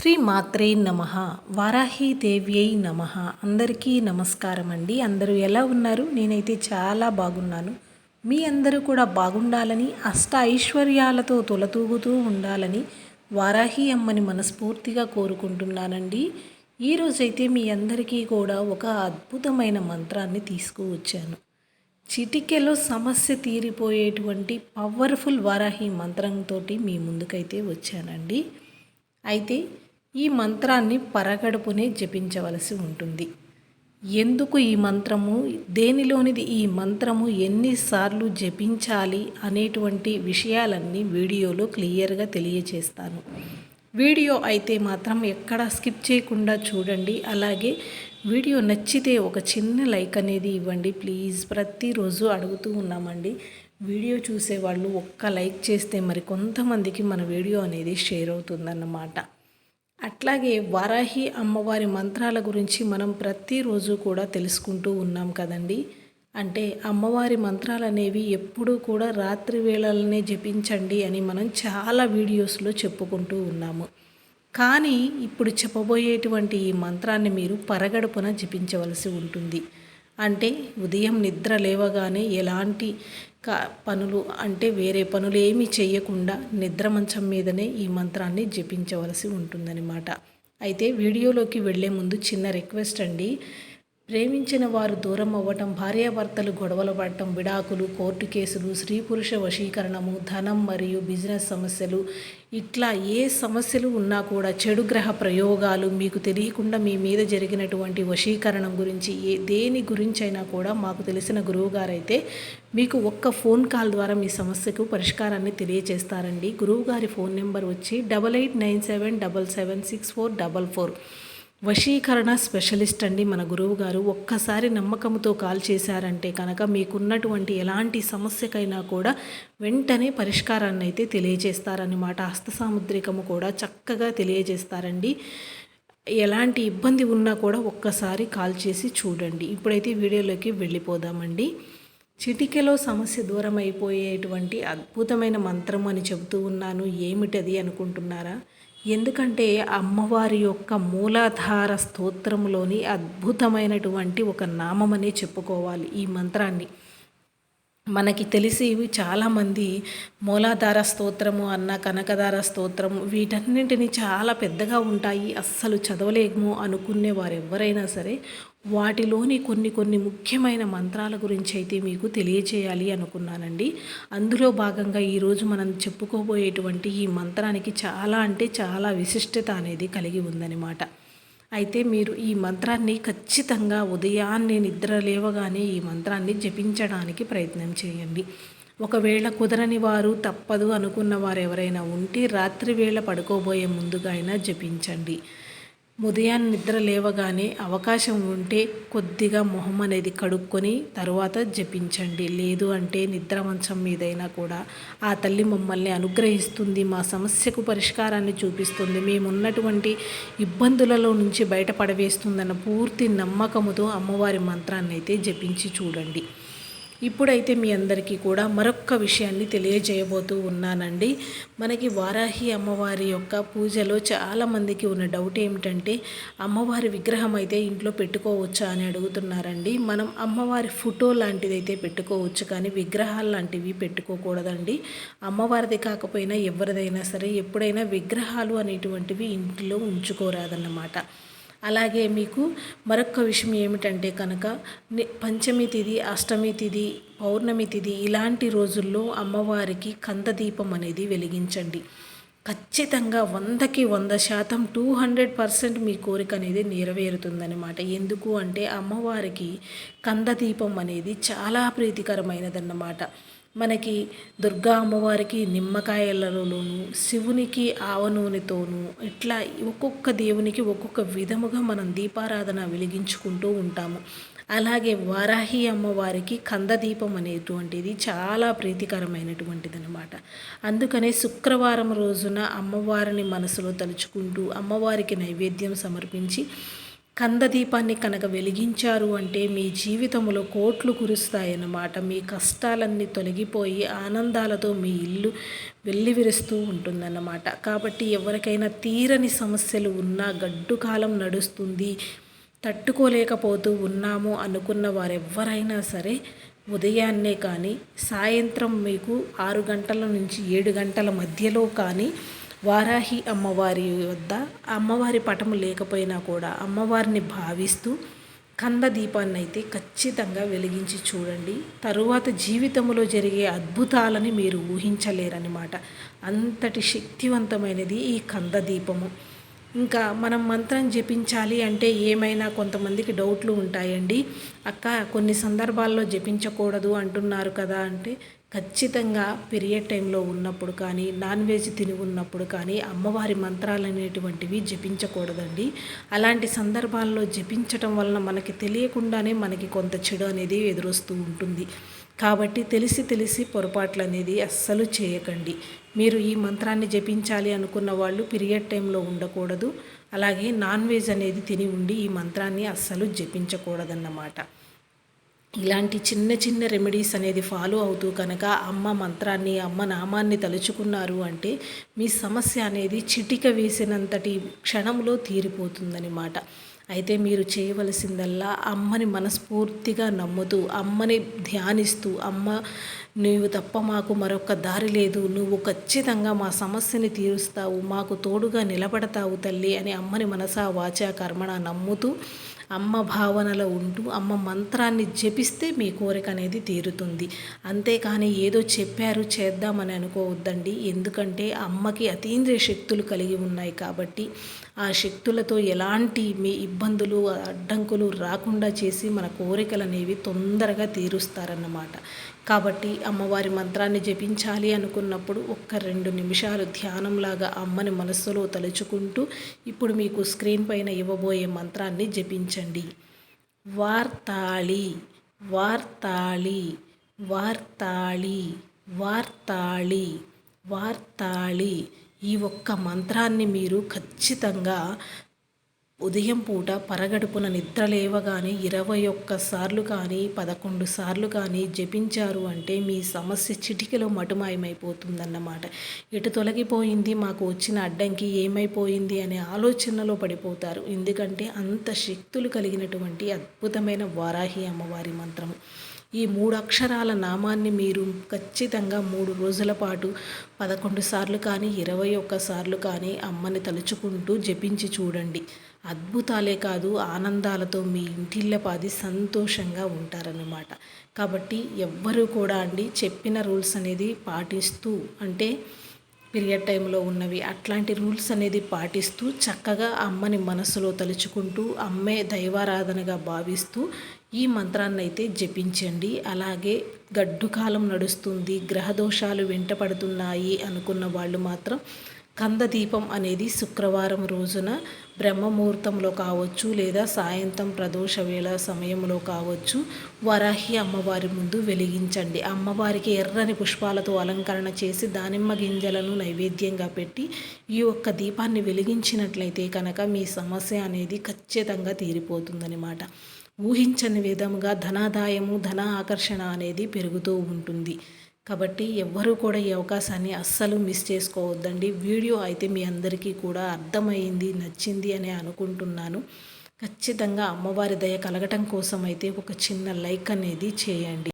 శ్రీ మాత్రే నమ. వారాహీదేవ్యై నమ. అందరికీ నమస్కారం అండి. అందరూ ఎలా ఉన్నారు? నేనైతే చాలా బాగున్నాను. మీ అందరూ కూడా బాగుండాలని అష్ట ఐశ్వర్యాలతో తొలతూగుతూ ఉండాలని వారాహి అమ్మని మనస్ఫూర్తిగా కోరుకుంటున్నానండి. ఈరోజైతే మీ అందరికీ కూడా ఒక అద్భుతమైన మంత్రాన్ని తీసుకువచ్చాను. చిటికెలో సమస్య తీరిపోయేటువంటి పవర్ఫుల్ వారాహి మంత్రంతో మీ ముందుకైతే వచ్చానండి. అయితే ఈ మంత్రాన్ని పరగడుపునే జపించవలసి ఉంటుంది. ఎందుకు ఈ మంత్రము? దేనిలోనిది ఈ మంత్రము? ఎన్నిసార్లు జపించాలి? అనేటువంటి విషయాలన్నీ వీడియోలో క్లియర్గా తెలియచేస్తాను. వీడియో అయితే మాత్రం ఎక్కడ స్కిప్ చేయకుండా చూడండి. అలాగే వీడియో నచ్చితే ఒక చిన్న లైక్ అనేది ఇవ్వండి. ప్లీజ్ ప్రతిరోజు అడుగుతూ ఉన్నామండి. వీడియో చూసేవాళ్ళు ఒక్క లైక్ చేస్తే మరి కొంతమందికి మన వీడియో అనేది షేర్ అవుతుందన్నమాట. అట్లాగే వారాహి అమ్మవారి మంత్రాల గురించి మనం ప్రతిరోజు కూడా తెలుసుకుంటూ ఉన్నాం కదండి. అంటే అమ్మవారి మంత్రాలు అనేవి ఎప్పుడూ కూడా రాత్రి వేళలనే జపించండి అని మనం చాలా వీడియోస్లో చెప్పుకుంటూ ఉన్నాము. కానీ ఇప్పుడు చెప్పబోయేటువంటి ఈ మంత్రాన్ని మీరు పరగడుపున జపించవలసి ఉంటుంది. అంటే ఉదయం నిద్ర లేవగానే ఎలాంటి కా పనులు అంటే వేరే పనులు ఏమీ చేయకుండా నిద్ర మంచం మీదనే ఈ మంత్రాన్ని జపించవలసి ఉంటుందన్నమాట. అయితే వీడియోలోకి వెళ్ళే ముందు చిన్న రిక్వెస్ట్ అండి. ప్రేమించిన వారు దూరం అవ్వటం భార్యాభర్తలు గొడవలు పడటం విడాకులు కోర్టు కేసులు స్త్రీ పురుష వశీకరణము ధనం మరియు బిజినెస్ సమస్యలు. ఇట్లా ఏ సమస్యలు ఉన్నా కూడా చెడు గ్రహ ప్రయోగాలు మీకు తెలియకుండా మీ మీద జరిగినటువంటి వశీకరణం గురించి ఏ దేని గురించి అయినా కూడా మాకు తెలిసిన గురువుగారైతే మీకు ఒక్క ఫోన్ కాల్ ద్వారా మీ సమస్యకు పరిష్కారాన్ని తెలియజేస్తారండి గురువుగారి ఫోన్ నెంబర్ వచ్చి double eight nine seven double seven six four double four. వశీకరణ స్పెషలిస్ట్ అండి మన గురువు గారు. ఒక్కసారి నమ్మకంతో కాల్ చేశారంటే కనుక మీకున్నటువంటి ఎలాంటి సమస్యకైనా కూడా వెంటనే పరిష్కారాన్ని అయితే తెలియజేస్తారన్నమాట. హస్త సాముద్రికము కూడా చక్కగా తెలియజేస్తారండి. ఎలాంటి ఇబ్బంది ఉన్నా కూడా ఒక్కసారి కాల్ చేసి చూడండి. ఇప్పుడైతే వీడియోలోకి వెళ్ళిపోదామండి. చిటికెలో సమస్య దూరం అయిపోయేటువంటి అద్భుతమైన మంత్రం అని చెబుతూ ఉన్నాను. ఏమిటది అనుకుంటున్నారా? ఎందుకంటే అమ్మవారి యొక్క మూలాధార స్తోత్రంలోని అద్భుతమైనటువంటి ఒక నామమనే చెప్పుకోవాలి ఈ మంత్రాన్ని. మనకి తెలిసి చాలామంది మూలాధార స్తోత్రము అన్న కనకధార స్తోత్రము వీటన్నింటినీ చాలా పెద్దగా ఉంటాయి అస్సలు చదవలేము అనుకునే వారు ఎవరైనా సరే వాటిలోని కొన్ని కొన్ని ముఖ్యమైన మంత్రాల గురించి అయితే మీకు తెలియచేయాలి అనుకున్నానండి. అందులో భాగంగా ఈరోజు మనం చెప్పుకోబోయేటువంటి ఈ మంత్రానికి చాలా అంటే చాలా విశిష్టత అనేది కలిగి ఉందన్నమాట. అయితే మీరు ఈ మంత్రాన్ని ఖచ్చితంగా ఉదయాన్నే నిద్ర లేవగానే ఈ మంత్రాన్ని జపించడానికి ప్రయత్నం చేయండి. ఒకవేళ కుదరని వారు తప్పదు అనుకున్న వారు ఎవరైనా ఉంటే రాత్రి వేళ పడుకోబోయే ముందుగా అయినా జపించండి. ఉదయాన్నే నిద్ర లేవగానే అవకాశం ఉంటే కొద్దిగా మొహం అనేది కడుక్కొని తర్వాత జపించండి. లేదు అంటే నిద్ర మంచం మీదైనా కూడా ఆ తల్లి మమ్మల్ని అనుగ్రహిస్తుంది మా సమస్యకు పరిష్కారాన్ని చూపిస్తుంది మేమున్నటువంటి ఇబ్బందులలో నుంచి బయటపడవేస్తుందన్న పూర్తి నమ్మకముతో అమ్మవారి మంత్రాన్ని అయితే జపించి చూడండి. ఇప్పుడైతే మీ అందరికీ కూడా మరొక్క విషయాన్ని తెలియజేయబోతూ ఉన్నానండి. మనకి వారాహి అమ్మవారి యొక్క పూజలో చాలామందికి ఉన్న డౌట్ ఏమిటంటే అమ్మవారి విగ్రహం అయితే ఇంట్లో పెట్టుకోవచ్చా అని అడుగుతున్నారండి. మనం అమ్మవారి ఫోటో లాంటిది అయితే పెట్టుకోవచ్చు కానీ విగ్రహాలు లాంటివి పెట్టుకోకూడదండి. అమ్మవారిది కాకపోయినా ఎవరిదైనా సరే ఎప్పుడైనా విగ్రహాలు అనేటువంటివి ఇంట్లో ఉంచుకోరాదన్నమాట. అలాగే మీకు మరొక విషయం ఏమిటంటే కనుక పంచమి తిథి అష్టమి తిథి పౌర్ణమి తిథి ఇలాంటి రోజుల్లో అమ్మవారికి కందదీపం అనేది వెలిగించండి. ఖచ్చితంగా వందకి వంద శాతం టూ హండ్రెడ్ పర్సెంట్ మీ కోరిక అనేది నెరవేరుతుందనమాట ఎందుకు అంటే అమ్మవారికి కందదీపం అనేది చాలా ప్రీతికరమైనదన్నమాట. మనకి దుర్గా అమ్మవారికి నిమ్మకాయలలోనూ శివునికి ఆవ నూనెతోనూ ఇట్లా ఒక్కొక్క దేవునికి ఒక్కొక్క విధముగా మనం దీపారాధన వెలిగించుకుంటూ ఉంటాము. అలాగే వారాహి అమ్మవారికి కందదీపం అనేటువంటిది చాలా ప్రీతికరమైనటువంటిది అనమాట అందుకనే శుక్రవారం రోజున అమ్మవారిని మనసులో తలుచుకుంటూ అమ్మవారికి నైవేద్యం సమర్పించి కందదీపాన్ని కనుక వెలిగించారు అంటే మీ జీవితంలో కోట్లు కురుస్తాయన్నమాట. మీ కష్టాలన్నీ తొలగిపోయి ఆనందాలతో మీ ఇల్లు వెల్లివిరుస్తూ ఉంటుందన్నమాట. కాబట్టి ఎవరికైనా తీరని సమస్యలు ఉన్నా గడ్డు కాలం నడుస్తుంది తట్టుకోలేకపోతూ ఉన్నాము అనుకున్న వారెవ్వరైనా సరే ఉదయాన్నే కానీ సాయంత్రం మీకు ఆరు గంటల నుంచి ఏడు గంటల మధ్యలో కానీ వారాహి అమ్మవారి వద్ద అమ్మవారి పటము లేకపోయినా కూడా అమ్మవారిని భావిస్తూ కంద దీపాన్ని అయితే ఖచ్చితంగా వెలిగించి చూడండి. తరువాత జీవితంలో జరిగే అద్భుతాలని మీరు ఊహించలేరన్నమాట. అంతటి శక్తివంతమైనది ఈ కంద దీపము. ఇంకా మనం మంత్రం జపించాలి అంటే ఏమైనా కొంతమందికి డౌట్లు ఉంటాయండి. అక్క కొన్ని సందర్భాల్లో జపించకూడదు అంటున్నారు కదా అంటే ఖచ్చితంగా పీరియడ్ టైంలో ఉన్నప్పుడు కానీ నాన్ వెజ్ తిని ఉన్నప్పుడు కానీ అమ్మవారి మంత్రాలు అనేటువంటివి జపించకూడదండి. అలాంటి సందర్భాల్లో జపించటం వలన మనకి తెలియకుండానే మనకి కొంత చెడు అనేది ఎదురొస్తూ ఉంటుంది. కాబట్టి తెలిసి తెలిసి పొరపాట్లు అనేది అస్సలు చేయకండి. మీరు ఈ మంత్రాన్ని జపించాలి అనుకున్న వాళ్ళు పీరియడ్ టైంలో ఉండకూడదు. అలాగే నాన్ వెజ్ అనేది తిని ఉండి ఈ మంత్రాన్ని అస్సలు జపించకూడదన్నమాట. ఇలాంటి చిన్న చిన్న రెమెడీస్ అనేది ఫాలో అవుతూ కనుక అమ్మ మంత్రాన్ని అమ్మ నామాన్ని తలుచుకున్నారు అంటే మీ సమస్య అనేది చిటిక వేసినంతటి క్షణంలో తీరిపోతుందన్నమాట. అయితే మీరు చేయవలసిందల్లా అమ్మని మనస్ఫూర్తిగా నమ్ముతూ అమ్మని ధ్యానిస్తూ అమ్మ నువ్వు తప్ప మాకు మరొక దారి లేదు నువ్వు ఖచ్చితంగా మా సమస్యని తీరుస్తావు మాకు తోడుగా నిలబడతావు తల్లి అని అమ్మని మనసా వాచా కర్మణ నమ్ముతూ అమ్మ భావనలో ఉంటూ అమ్మ మంత్రాన్ని జపిస్తే మీ కోరిక అనేది తీరుతుంది. అంతేకాని ఏదో చెప్పారు చేద్దామని అనుకోవద్దండి. ఎందుకంటే అమ్మకి అతీంద్రియ శక్తులు కలిగి ఉన్నాయి కాబట్టి ఆ శక్తులతో ఎలాంటి మీ ఇబ్బందులు అడ్డంకులు రాకుండా చేసి మన కోరికలు అనేవి తొందరగా తీరుస్తారన్నమాట. కాబట్టి అమ్మవారి మంత్రాన్ని జపించాలి అనుకున్నప్పుడు ఒక్క రెండు నిమిషాలు ధ్యానంలాగా అమ్మని మనస్సులో తలుచుకుంటూ ఇప్పుడు మీకు స్క్రీన్ పైన ఇవ్వబోయే మంత్రాన్ని జపించండి. వార్తాళి వార్తాళి వార్తాళి వార్తాళి వార్తాళి. ఈ ఒక్క మంత్రాన్ని మీరు ఖచ్చితంగా ఉదయం పూట పరగడుపున నిద్ర లేవగానే ఇరవై ఒక్క సార్లు కానీ పదకొండు సార్లు కానీ జపించారు అంటే మీ సమస్య చిటికలో మటుమాయమైపోతుందన్నమాట. ఎటు తొలగిపోయింది? మాకు వచ్చిన అడ్డంకి ఏమైపోయింది? అనే ఆలోచనలో పడిపోతారు. ఎందుకంటే అంత శక్తులు కలిగినటువంటి అద్భుతమైన వారాహి అమ్మవారి మంత్రము. ఈ మూడు అక్షరాల నామాన్ని మీరు ఖచ్చితంగా మూడు రోజుల పాటు పదకొండు సార్లు కానీ ఇరవై ఒక్క సార్లు కానీ అమ్మని తలుచుకుంటూ జపించి చూడండి. అద్భుతాలే కాదు ఆనందాలతో మీ ఇంటిల్లపాది సంతోషంగా ఉంటారన్నమాట. కాబట్టి ఎవ్వరూ కూడా అండి చెప్పిన రూల్స్ అనేది పాటిస్తూ అంటే పీరియడ్ టైంలో ఉన్నవి. అట్లాంటి రూల్స్ అనేది పాటిస్తూ చక్కగా అమ్మని మనసులో తలుచుకుంటూ అమ్మే దైవారాధనగా భావిస్తూ ఈ మంత్రాన్ని అయితే జపించండి. అలాగే గడ్డు కాలం నడుస్తుంది గ్రహదోషాలు వెంటపడుతున్నాయి అనుకున్న వాళ్ళు మాత్రం కందదీపం అనేది శుక్రవారం రోజున బ్రహ్మముహూర్తంలో కావచ్చు లేదా సాయంత్రం ప్రదోష వేళ సమయంలో కావచ్చు వరాహి అమ్మవారి ముందు వెలిగించండి. అమ్మవారికి ఎర్రని పుష్పాలతో అలంకరణ చేసి దానిమ్మ గింజలను నైవేద్యంగా పెట్టి ఈ ఒక్క దీపాన్ని వెలిగించినట్లయితే కనుక మీ సమస్య అనేది ఖచ్చితంగా తీరిపోతుందనమాట ఊహించని విధముగా ధనాదాయము ధన ఆకర్షణ అనేది పెరుగుతూ ఉంటుంది. కాబట్టి ఎవ్వరూ కూడా ఈ అవకాశాన్ని అస్సలు మిస్ చేసుకోవద్దండి. వీడియో అయితే మీ అందరికీ కూడా అర్థమైంది నచ్చింది అని అనుకుంటున్నాను. ఖచ్చితంగా అమ్మవారి దయ కలగటం కోసం అయితే ఒక చిన్న లైక్ అనేది చేయండి.